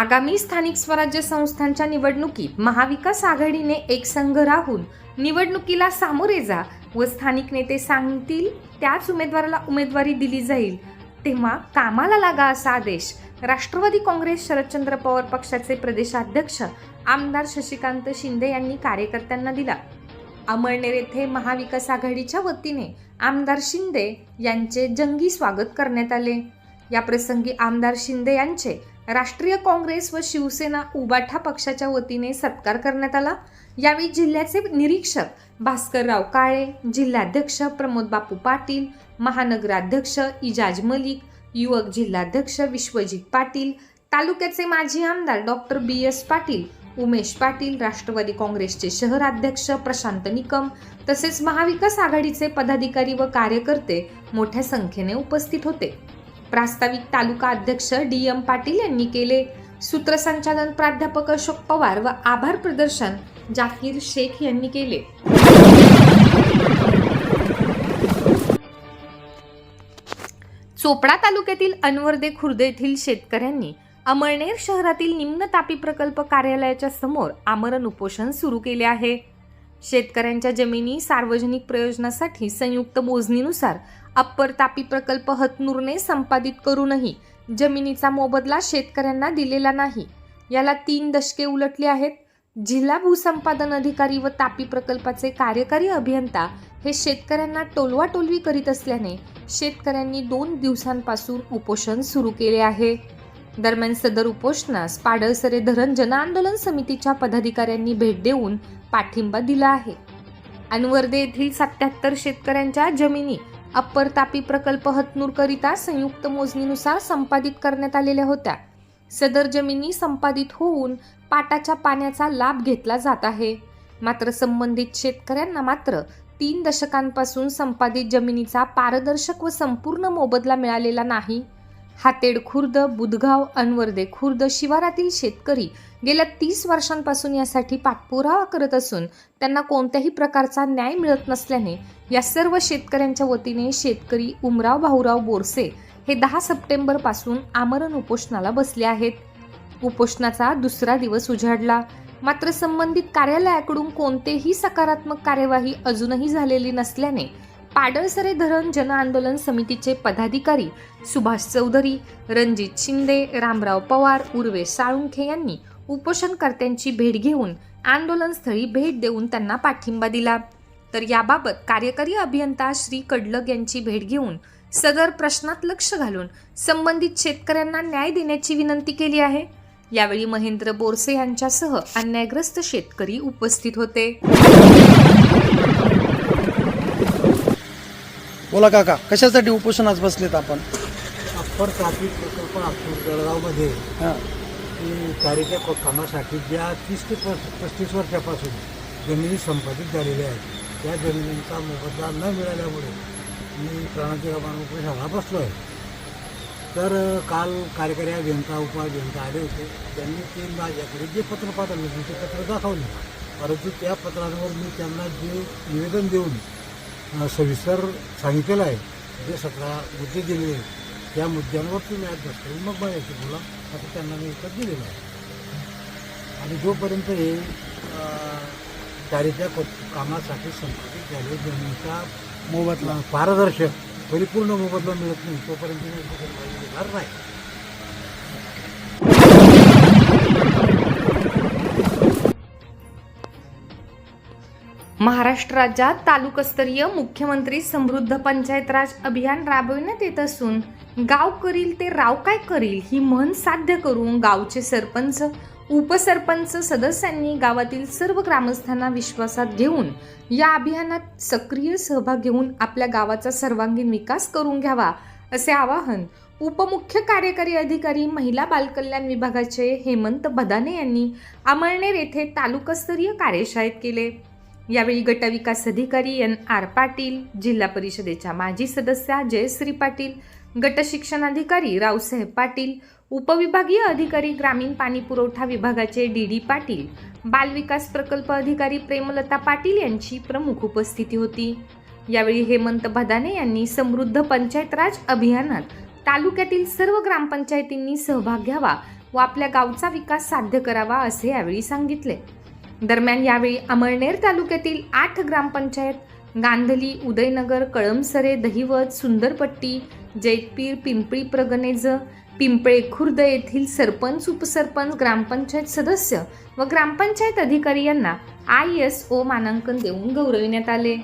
आगामी स्थानिक स्वराज्य संस्थांच्या निवडणुकीत महाविकास आघाडीने एकसंघ राहून निवडणुकीला सामोरे जा व स्थानिक नेते सांगतील त्याच उमेदवाराला उमेदवारी दिली जाईल. तेव्हा कामाला लागा असा आदेश राष्ट्रवादी काँग्रेस शरदचंद्र पवार पक्षाचे प्रदेशाध्यक्ष आमदार शशिकांत शिंदे यांनी कार्यकर्त्यांना दिला. अमळनेर येथे महाविकास आघाडीच्या वतीने आमदार शिंदे यांचे जंगी स्वागत करण्यात आले. या प्रसंगी आमदार शिंदे यांचे राष्ट्रीय काँग्रेस व शिवसेना उबाठा पक्षाच्या वतीने सत्कार करण्यात आला. यावेळी जिल्ह्याचे निरीक्षक भास्करराव काळे जिल्हाध्यक्ष प्रमोद बापू पाटील महानगराध्यक्ष इजाज मलिक युवक जिल्हाध्यक्ष विश्वजित पाटील तालुक्याचे माजी आमदार doctor B S Patil Umesh Patil Rashtrawadi काँग्रेसचे शहराध्यक्ष प्रशांत निकम तसेच महाविकास आघाडीचे पदाधिकारी व कार्यकर्ते मोठ्या संख्येने उपस्थित होते. प्रास्ताविक तालुका अध्यक्ष डी एम पाटील यांनी केले. सूत्रसंचालन प्राध्यापक अशोक पवार व आभार प्रदर्शन जाकीर शेख यांनी केले. चोपडा तालुक्यातील अनवर्दे खुर्द येथील शेतकऱ्यांनी अमळनेर शहरातील निम्न तापी प्रकल्प कार्यालयाच्या समोर आमरण उपोषण सुरू केले आहे. शेतकऱ्यांच्या जमिनी सार्वजनिक प्रयोजनासाठी संयुक्त मोजणीनुसार अप्पर तापी प्रकल्प हतनूरने संपादित करूनही जमिनीचा मोबदला शेतकऱ्यांना दिलेला नाही. याला तीन दशके उलटली आहेत. जिल्हा भूसंपादन अधिकारी व तापी प्रकल्पाचे कार्यकारी अभियंता हे शेतकऱ्यांना टोलवाटोलवी करीत असल्याने शेतकऱ्यांनी दोन दिवसांपासून उपोषण सुरू केले आहे. दरम्यान सदर उपोषणास पाडळसरे धरण जनआंदोलन समितीच्या पदाधिकाऱ्यांनी भेट देऊन पाठिंबा दिला आहे. अनवर्दे येथील सत्याहत्तर शेतकऱ्यांच्या जमिनी अप्पर तापी प्रकल्प हतनूरकरिता संयुक्त मोजणीनुसार संपादित करण्यात आलेल्या होत्या. सदर जमिनी संपादित होऊन पाटाच्या पाण्याचा लाभ घेतला जात आहे. मात्र संबंधित शेतकऱ्यांना मात्र तीन दशकांपासून संपादित जमिनीचा पारदर्शक व संपूर्ण मोबदला मिळालेला नाही. हातेड खुर्द बुधगाव अनवर्दे खुर्द शिवारातील शेतकरी गेल्या तीस वर्षांपासून यासाठी पाठपुरावा करत असून त्यांना कोणत्याही प्रकारचा न्याय मिळत नसल्याने या सर्व शेतकऱ्यांच्या वतीने शेतकरी उमराव भाऊराव बोरसे हे दहा सप्टेंबरपासून आमरण उपोषणाला बसले आहेत. उपोषणाचा दुसरा दिवस उजाडला. मात्र संबंधित कार्यालयाकडून कोणतेही सकारात्मक कार्यवाही अजूनही झालेली नसल्याने पाडळसरे धरण जनआंदोलन समितीचे पदाधिकारी सुभाष चौधरी रणजित शिंदे रामराव पवार उर्वे साळुंखे यांनी उपोषणकर्त्यांची भेट घेऊन आंदोलनस्थळी भेट देऊन त्यांना पाठिंबा दिला. तर याबाबत कार्यकारी अभियंता श्री कडलग यांची भेट घेऊन सदर प्रश्नात लक्ष घालून संबंधित शेतकऱ्यांना न्याय देण्याची विनंती केली आहे. यावेळी महेंद्र बोरसे यांच्यासह अन्यायग्रस्त शेतकरी उपस्थित होते. बोला काका कशासाठी उपोषणास बसलेत आपण? अप्पर ट्राफिक प्रकल्प नागपूर जळगावमध्ये हां. की कार्याच्या कामासाठी ज्या तीस ते पस पस्तीस वर्षापासून जमिनी संपादित झालेल्या आहेत. त्या जमिनींचा मोबदला न मिळाल्यामुळे मी प्राणाची रमान उपोषणाला बसलो आहे तर काल कार्यकारी अभियंता उपअभियंता आले होते. त्यांनी ते माझ्याकडे जे पत्र पाठवले ते पत्र दाखवले. परंतु त्या पत्रांवर मी त्यांना जे निवेदन देऊन सविस्तर सांगितलेलं आहे. जे सतरा मुद्दे दिलेले आहेत त्या मुद्द्यांवर तुम्ही आज बसतो मग बघायचं बोला असं त्यांना मी उत्तर दिलेलं आहे. आणि जोपर्यंत हे दारिद्र्या कार्याच्या कामासाठी संपादित झाले जमिनीचा मोबदला पारदर्शक परिपूर्ण मोबदला मिळत नाही तोपर्यंत मी घेणार नाही. महाराष्ट्र राज्यात तालुकास्तरीय मुख्यमंत्री समृद्ध पंचायत राज अभियान राबविण्यात येत असून गाव करील ते राव काय करील ही म्हण साध्य करून गावचे सरपंच उपसरपंच सदस्यांनी गावातील सर्व ग्रामस्थांना विश्वासात घेऊन या अभियानात सक्रिय सहभाग घेऊन आपल्या गावाचा सर्वांगीण विकास करून घ्यावा असे आवाहन उपमुख्य कार्यकारी अधिकारी महिला बालकल्याण विभागाचे हेमंत बदाने यांनी अमळनेर येथे तालुकास्तरीय कार्यशाळेत केले. यावेळी गटविकास अधिकारी एन आर पाटील जिल्हा परिषदेच्या माजी सदस्या जयश्री पाटील गट शिक्षणाधिकारी रावसाहेब पाटील उपविभागीय अधिकारी ग्रामीण पाणी पुरवठा विभागाचे डी डी पाटील बालविकास प्रकल्प अधिकारी प्रेमलता पाटील यांची प्रमुख उपस्थिती होती. यावेळी हेमंत भदाने यांनी समृद्ध पंचायत राज अभियानात तालुक्यातील सर्व ग्रामपंचायतींनी सहभाग घ्यावा व आपल्या गावचा विकास साध्य करावा असे यावेळी सांगितले. दरम्यान यावेळी अमळनेर तालुक्यातील आठ ग्रामपंचायत गांधली उदयनगर कळमसरे दहिवत सुंदरपट्टी जैतपीर पिंपळी प्रगणेज पिंपळे खुर्द येथील सरपंच उपसरपंच ग्रामपंचायत सदस्य व ग्रामपंचायत अधिकारी यांना आय एस ओ मानांकन देऊन गौरविण्यात आले.